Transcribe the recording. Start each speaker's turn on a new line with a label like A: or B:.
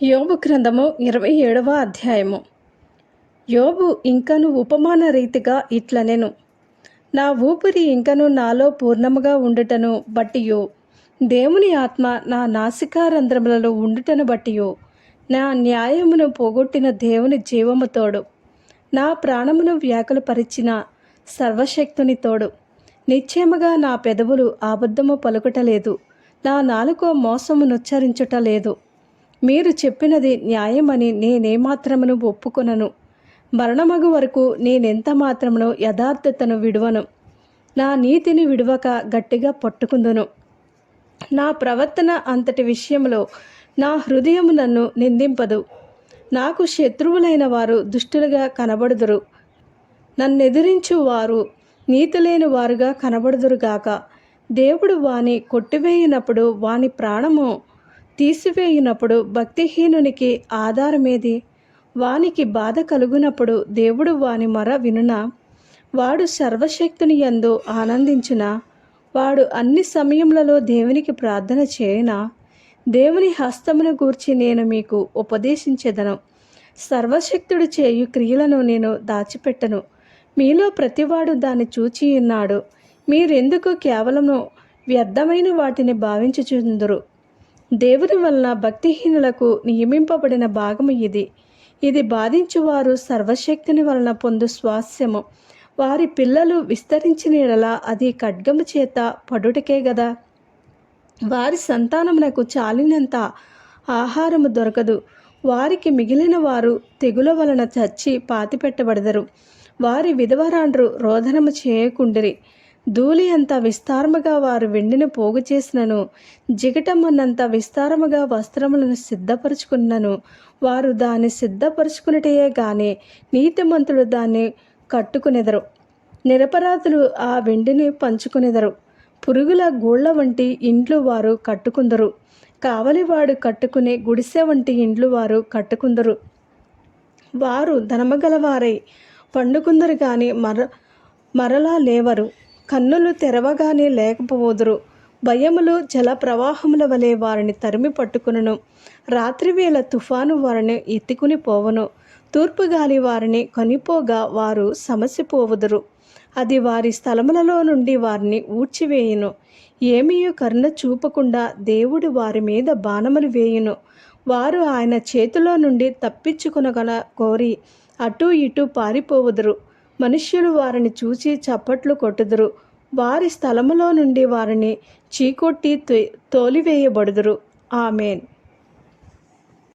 A: యోబు గ్రంథము ఇరవై ఏడవ అధ్యాయము. యోబు ఇంకను ఉపమాన రీతిగా ఇట్లనెను నా ఊపిరి ఇంకను నాలో పూర్ణముగా ఉండుటను బట్టియో దేవుని ఆత్మ నా నాసికారంధ్రములలో ఉండుటను బట్టియో నా న్యాయమును పోగొట్టిన దేవుని జీవము తోడు నా ప్రాణమును వ్యాకులపరిచిన సర్వశక్తుని తోడు నిశ్చయముగా నా పెదవులు అబద్ధము పలుకుటలేదు నా నాలుకో మోసము నుచ్చరించుట లేదు మీరు చెప్పినది న్యాయమని నేనేమాత్రమును ఒప్పుకొనను. మరణమగు వరకు నేనెంత మాత్రమును యథార్థతను విడువను. నా నీతిని విడువక గట్టిగా పట్టుకుందును. నా ప్రవర్తన అంతటి విషయంలో నా హృదయము నన్ను నిందింపదు. నాకు శత్రువులైన వారు దుష్టులుగా కనబడుదురు. నన్నెదిరించు వారు నీతి లేని వారుగా కనబడుదురుగాక దేవుడు వాని కొట్టివేయినప్పుడు వాని ప్రాణము తీసివేయినప్పుడు భక్తిహీనునికి ఆధారమేది? వానికి బాధ కలుగునప్పుడు దేవుడు వాని మర వినున? వాడు సర్వశక్తిని ఎందు ఆనందించిన? వాడు అన్ని సమయములలో దేవునికి ప్రార్థన చేయన? దేవుని హస్తమును గూర్చి నేను మీకు ఉపదేశించెదను. సర్వశక్తుడు చేయు క్రియలను నేను దాచిపెట్టను. మీలో ప్రతివాడు దాన్ని చూచి ఉన్నాడు మీరెందుకు కేవలము వ్యర్థమైన వాటిని భావించుచుందరు? దేవుని వలన భక్తిహీనులకు నియమింపబడిన భాగము ఇది. ఇది బాధించువారు సర్వశక్తిని వలన పొందు స్వాస్యము. వారి పిల్లలు విస్తరించిన ఎడల అది ఖడ్గము చేత పడుటకే గదా. వారి సంతానమునకు చాలినంత ఆహారము దొరకదు. వారికి మిగిలిన వారు తెగుల వలన చచ్చి పాతిపెట్టబడదరు. వారి విధవరాండ్రు రోదనము చేయకుండిరి. ధూళి అంత విస్తారముగా వారు వెండిని పోగు చేసినను జిగటమ్మన్నంత విస్తారముగా వస్త్రములను సిద్ధపరుచుకున్నను. వారు దాన్ని సిద్ధపరుచుకున్నటయే గాని నీతిమంతుడు దాన్ని కట్టుకునేదరు. నిరపరాధులు ఆ వెండిని పంచుకునేదరు. పురుగుల గూళ్ళ వంటి ఇండ్లు వారు కట్టుకుందరు. కావలివాడు కట్టుకునే గుడిసె వంటి ఇండ్లు వారు కట్టుకుందరు. వారు ధనమగలవారై పండుకుందరు కానీ మర మరలా లేవరు. కన్నులు తెరవగానే లేకపోదురు. భయములు జల ప్రవాహముల వలె వారిని తరిమి పట్టుకును రాత్రివేళ తుఫాను వారిని ఎత్తుకుని పోవను. తూర్పు గాలి వారిని కొనిపోగా వారు సమస్య పోవుదురు. అది వారి స్థలములలో నుండి వారిని ఊడ్చివేయును. ఏమీ కరుణ చూపకుండా దేవుడు వారి మీద బాణములు వేయును. వారు ఆయన చేతిలో నుండి తప్పించుకునగల కోరి అటూ ఇటూ పారిపోవుదురు. మనుష్యులు వారిని చూచి చప్పట్లు కొట్టుదురు. వారి స్థలములో నుండి వారిని చీకొట్టి తోలివేయబడుదురు. ఆమెన్.